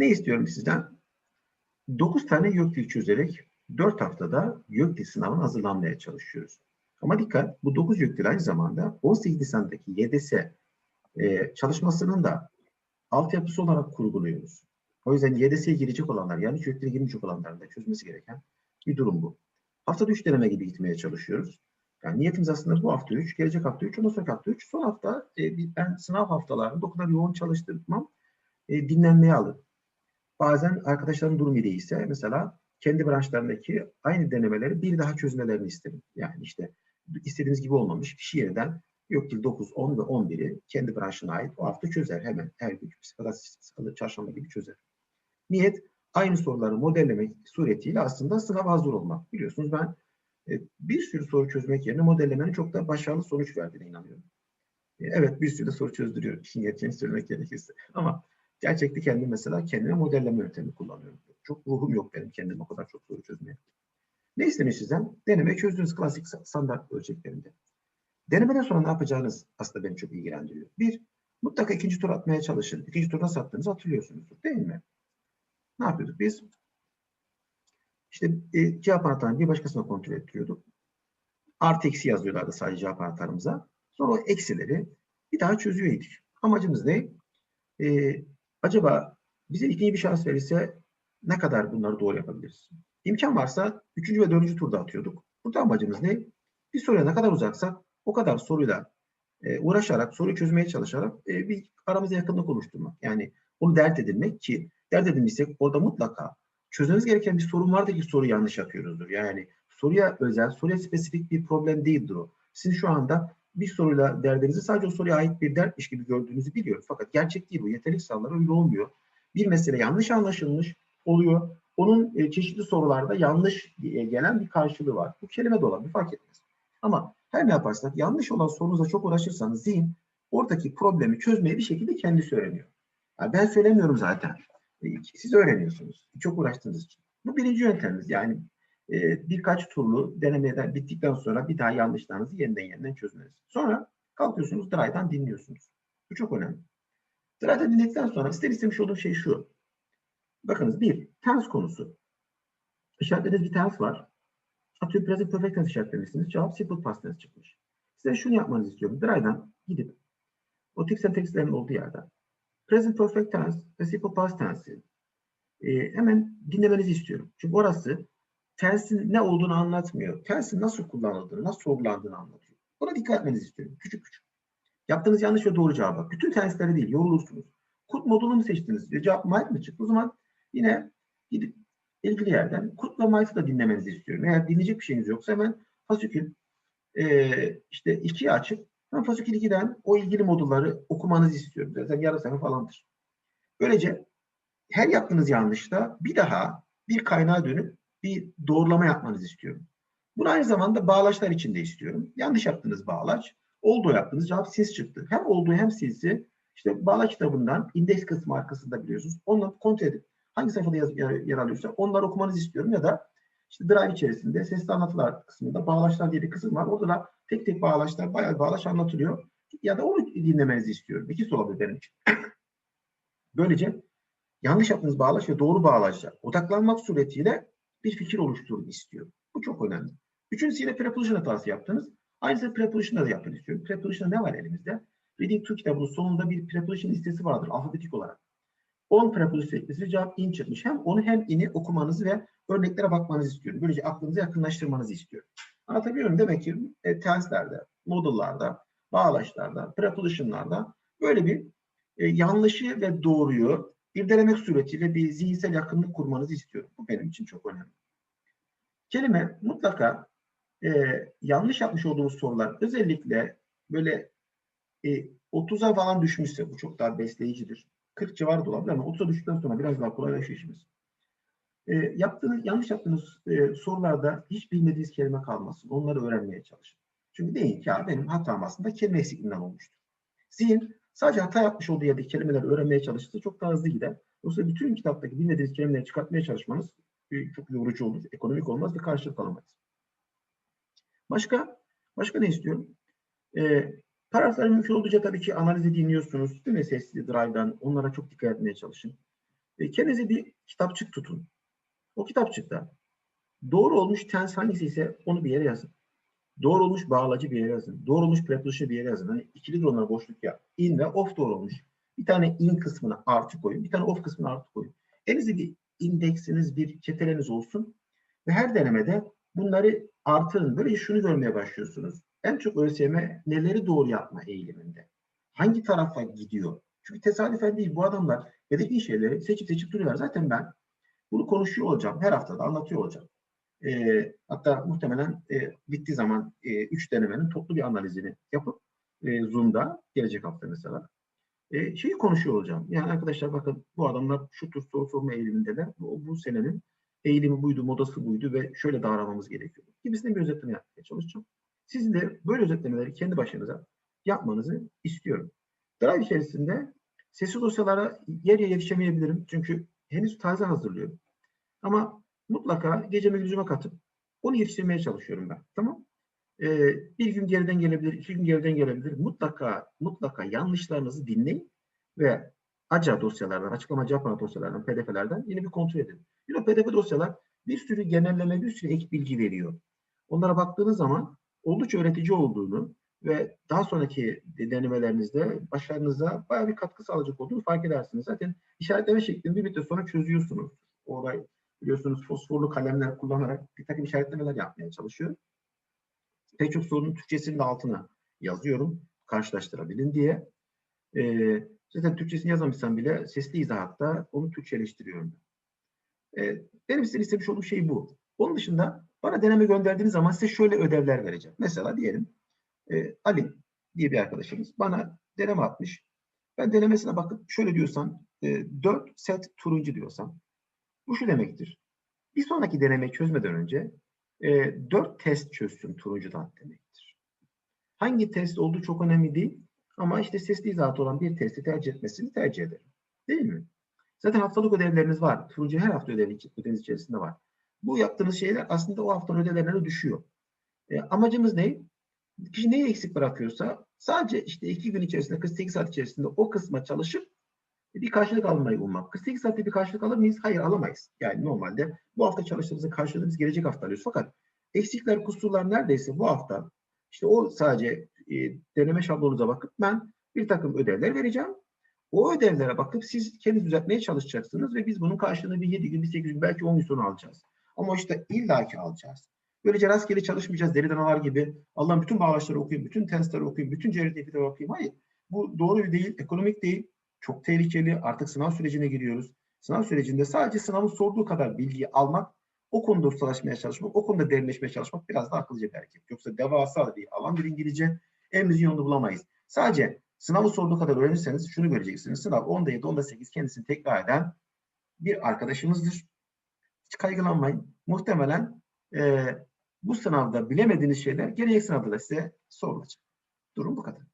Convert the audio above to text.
Ne istiyorum sizden? 9 tane YÖKDİL çözerek 4 haftada YÖKDİL sınavına hazırlanmaya çalışıyoruz. Ama dikkat, bu 9 YÖKDİL aynı zamanda 18 Nisan'daki YDS e, çalışmasının da altyapısı olarak kurguluyoruz. O yüzden YDS'ye girecek olanlar, yani YÖKDİL'e girmeyecek olanların da çözmesi gereken bir durum bu. Haftada 3 deneme gibi gitmeye çalışıyoruz. Yani niyetimiz aslında bu hafta 3, gelecek hafta 3, ondan sonraki hafta 3. Son hafta e, ben sınav haftalarında o kadar yoğun çalıştırmam, e, dinlenmeye alır. Bazen arkadaşların durumu değilse mesela kendi branşlarındaki aynı denemeleri bir daha çözmelerini isterim. Yani işte istediğimiz gibi olmamış kişi yeniden yok ki 9, 10 ve 11'i kendi branşına ait o hafta çözer hemen her gün salı çarşamba gibi çözer. Niyet aynı soruları modellemek suretiyle aslında sınav hazır olmak. Biliyorsunuz ben e, bir sürü soru çözmek yerine modellemenin çok da başarılı sonuç verdiğine inanıyorum. E, evet bir sürü de soru çözdürüyor. İşin gerçeğini söylemek gerekirse. Ama gerçekte kendim mesela kendime modelleme yöntemi kullanıyorum. Çok ruhum yok benim kendim o kadar çok soru çözmeye. Ne istemiş sizden? Deneme çözdüğünüz klasik standart ölçeklerinde. Denemeden sonra ne yapacağınız aslında beni çok ilgilendiriyor. Bir, mutlaka ikinci tur atmaya çalışın. İkinci tur nasıl attığınızı hatırlıyorsunuzdur değil mi? Ne yapıyorduk biz? İşte e, cevap anahtarını bir başkasına kontrol ettiriyorduk. Artı eksi yazıyorlardı sadece cevap anahtarımıza. Sonra o eksileri bir daha çözüyorduk. Amacımız ne? Ee, acaba bize ikinci bir şans verirse ne kadar bunları doğru yapabiliriz? İmkan varsa üçüncü ve dördüncü turda atıyorduk. Burada amacımız ne? Bir soruya ne kadar uzaksak o kadar soruyla e, uğraşarak, soruyu çözmeye çalışarak e, bir aramızda yakınlık oluşturmak. Yani onu dert edinmek ki dert edinmişsek orada mutlaka çözmemiz gereken bir sorun vardır ki soru yanlış yapıyoruzdur. Yani soruya özel, soruya spesifik bir problem değildir o. Sizin şu anda bir soruyla derdinizi sadece o soruya ait bir dertmiş gibi gördüğünüzü biliyoruz. Fakat gerçek değil bu. Yetenek sınavları öyle olmuyor. Bir mesele yanlış anlaşılmış oluyor. Onun e, çeşitli sorularda yanlış e, gelen bir karşılığı var. Bu kelime de olabilir fark etmez. Ama her ne yaparsak yanlış olan sorunuza çok uğraşırsanız zihin oradaki problemi çözmeyi bir şekilde kendisi öğreniyor. Yani ben söylemiyorum zaten. E, siz öğreniyorsunuz. Çok uğraştığınız için. Bu birinci yöntemimiz. Yani e, birkaç turlu denemeden bittikten sonra bir daha yanlışlarınızı yeniden yeniden çözmeniz. Sonra kalkıyorsunuz dry'dan dinliyorsunuz. Bu çok önemli. Dry'dan dinledikten sonra size istemiş olduğum şey şu. Bakınız bir, tense konusu. İşaretlediğiniz bir tense var. Atıyorum present perfect tense işaretlemişsiniz. Cevap simple past tense çıkmış. Size şunu yapmanızı istiyorum. Dry'dan gidip o tip sentekslerin olduğu yerden present perfect tense ve simple past tense'i e, hemen dinlemenizi istiyorum. Çünkü orası tense'in ne olduğunu anlatmıyor. Tense'in nasıl kullanıldığını, nasıl sorgulandığını anlatıyor. Buna dikkat etmenizi istiyorum. Küçük küçük. Yaptığınız yanlış ve doğru cevaba. Bütün tense'leri değil, yorulursunuz. Kut modunu mu seçtiniz? Cevap might mi çıktı? O zaman yine gidip ilgili yerden kut ve might'ı da dinlemenizi istiyorum. Eğer dinleyecek bir şeyiniz yoksa hemen fasikül e, işte ikiye açıp ben fasikül 2'den o ilgili modulları okumanızı istiyorum. Zaten yarı sene falandır. Böylece her yaptığınız yanlışta bir daha bir kaynağa dönüp bir doğrulama yapmanızı istiyorum. Bunu aynı zamanda bağlaçlar için de istiyorum. Yanlış yaptığınız bağlaç, olduğu yaptığınız cevap siz çıktı. Hem olduğu hem sizsi işte bağlaç kitabından indeks kısmı arkasında biliyorsunuz. Onları kontrol edip hangi sayfada yaz, yer, yer alıyorsa onları okumanızı istiyorum ya da işte drive içerisinde sesli anlatılar kısmında bağlaçlar diye bir kısım var. Orada da tek tek bağlaçlar, bayağı bağlaç anlatılıyor. Ya da onu dinlemenizi istiyorum. İkisi olabilir benim için. Böylece yanlış yaptığınız bağlaç ve doğru bağlaçlar odaklanmak suretiyle bir fikir oluşturun istiyorum. Bu çok önemli. Üçüncüsü yine preposition hatası yaptınız. Aynısını preposition'da da yapın istiyorum. Preposition'da ne var elimizde? Reading to kitabının sonunda bir preposition listesi vardır alfabetik olarak. 10 preposition listesi cevap in çıkmış. Hem onu hem in'i okumanızı ve örneklere bakmanızı istiyorum. Böylece aklınıza yakınlaştırmanızı istiyorum. Anlatabiliyor muyum? Demek ki e, tense'lerde, modullarda, bağlaçlarda, preposition'larda böyle bir e, yanlışı ve doğruyu irdelemek suretiyle bir zihinsel yakınlık kurmanızı istiyorum. Bu benim için çok önemli. Kelime mutlaka e, yanlış yapmış olduğumuz sorular özellikle böyle e, 30'a falan düşmüşse bu çok daha besleyicidir. 40 civarı da olabilir ama 30'a düştükten sonra biraz daha kolaylaşıyor işimiz. E, yaptığınız, yanlış yaptığınız e, sorularda hiç bilmediğiniz kelime kalmasın. Onları öğrenmeye çalışın. Çünkü deyin ki ya benim hatam aslında kelime eksikliğinden olmuştur. Zihin sadece hata yapmış olduğu yerdeki kelimeleri öğrenmeye çalışırsa çok daha hızlı gider. Yoksa bütün kitaptaki bilmediğiniz kelimeleri çıkartmaya çalışmanız çok yorucu olur, ekonomik olmaz ve karşılık alamayız. Başka? Başka ne istiyorum? E, paragrafları mümkün olduğunca tabii ki analizi dinliyorsunuz. Değil mi? Sesli drive'dan onlara çok dikkat etmeye çalışın. E, kendinize bir kitapçık tutun. O kitapçıkta doğru olmuş tens hangisi ise onu bir yere yazın. Doğru olmuş bağlacı bir yere yazın. Doğru olmuş preposition bir yere yazın. Hani ikili durumlar boşluk ya. In ve off doğru olmuş. Bir tane in kısmına artı koyun. Bir tane off kısmına artı koyun. Elinizde bir indeksiniz, bir çeteleniz olsun. Ve her denemede bunları artırın. Böyle şunu görmeye başlıyorsunuz. En çok ÖSYM neleri doğru yapma eğiliminde. Hangi tarafa gidiyor? Çünkü tesadüfen değil. Bu adamlar hedefli şeyleri seçip seçip duruyorlar. Zaten ben bunu konuşuyor olacağım. Her hafta da anlatıyor olacağım. E, hatta muhtemelen e, bittiği zaman e, üç denemenin toplu bir analizini yapıp e, Zoom'da gelecek hafta mesela e, şeyi konuşuyor olacağım. Yani arkadaşlar bakın bu adamlar şu tür soru sorma eğilimindeler. Bu, bu senenin eğilimi buydu, modası buydu ve şöyle davranmamız gerekiyor. Gibisinden bir özetleme yapmaya çalışacağım. Sizin de böyle özetlemeleri kendi başınıza yapmanızı istiyorum. Drive içerisinde sesli dosyalara yer yer yetişemeyebilirim. Çünkü henüz taze hazırlıyorum. Ama mutlaka geceme gücüme katıp onu yetiştirmeye çalışıyorum ben. Tamam. Ee, bir gün geriden gelebilir, iki gün geriden gelebilir. Mutlaka mutlaka yanlışlarınızı dinleyin ve ACA dosyalardan, açıklama cevap dosyalardan, PDF'lerden yine bir kontrol edin. Yine PDF dosyalar bir sürü genelleme, bir sürü ek bilgi veriyor. Onlara baktığınız zaman oldukça öğretici olduğunu ve daha sonraki denemelerinizde başarınıza bayağı bir katkı sağlayacak olduğunu fark edersiniz. Zaten işaretleme şeklinde bir müddet sonra çözüyorsunuz. Orayı biliyorsunuz fosforlu kalemler kullanarak bir takım işaretlemeler yapmaya çalışıyor. Pek çok sorunun Türkçesinin de altına yazıyorum karşılaştırabilin diye. Ee, zaten Türkçesini yazamışsam bile sesli izahatta onu Türkçeleştiriyorum. Ee, benim size istemiş olduğum şey bu. Onun dışında bana deneme gönderdiğiniz zaman size şöyle ödevler vereceğim. Mesela diyelim e, Ali diye bir arkadaşımız bana deneme atmış. Ben denemesine bakıp şöyle diyorsam e, 4 set turuncu diyorsam bu şu demektir. Bir sonraki deneme çözmeden önce e, 4 test çözsün turuncudan demektir. Hangi test olduğu çok önemli değil ama işte sesli izahat olan bir testi tercih etmesini tercih ederim. Değil mi? Zaten haftalık ödevleriniz var. Turuncu her hafta ödevi, ödeviniz içerisinde var. Bu yaptığınız şeyler aslında o haftanın ödevlerine düşüyor. E, amacımız ne? Kişi neyi eksik bırakıyorsa sadece işte iki gün içerisinde, 48 saat içerisinde o kısma çalışıp bir karşılık almayı ummak. 48 saatte bir karşılık alır mıyız? Hayır alamayız. Yani normalde bu hafta çalıştığımızın karşılığını biz gelecek hafta alıyoruz. Fakat eksikler, kusurlar neredeyse bu hafta işte o sadece e, deneme şablonunuza bakıp ben bir takım ödevler vereceğim. O ödevlere bakıp siz kendiniz düzeltmeye çalışacaksınız ve biz bunun karşılığını bir 7 gün, bir 8 gün, belki 10 gün sonra alacağız. Ama işte illaki alacağız. Böylece rastgele çalışmayacağız deli danalar gibi. Allah'ın bütün bağlaçları okuyayım, bütün tensleri okuyayım, bütün cerri okuyayım. Hayır. Bu doğru değil, ekonomik değil. Çok tehlikeli. Artık sınav sürecine giriyoruz. Sınav sürecinde sadece sınavın sorduğu kadar bilgiyi almak, o konuda ustalaşmaya çalışmak, o konuda derinleşmeye çalışmak biraz daha akıllıca bir hareket. Yoksa devasa bir alan bir İngilizce elimizin yolunu bulamayız. Sadece sınavı sorduğu kadar öğrenirseniz şunu göreceksiniz. Sınav 10'da 7, 10'da 8 kendisini tekrar eden bir arkadaşımızdır. Hiç kaygılanmayın. Muhtemelen e, bu sınavda bilemediğiniz şeyler gelecek sınavda da size sorulacak. Durum bu kadar.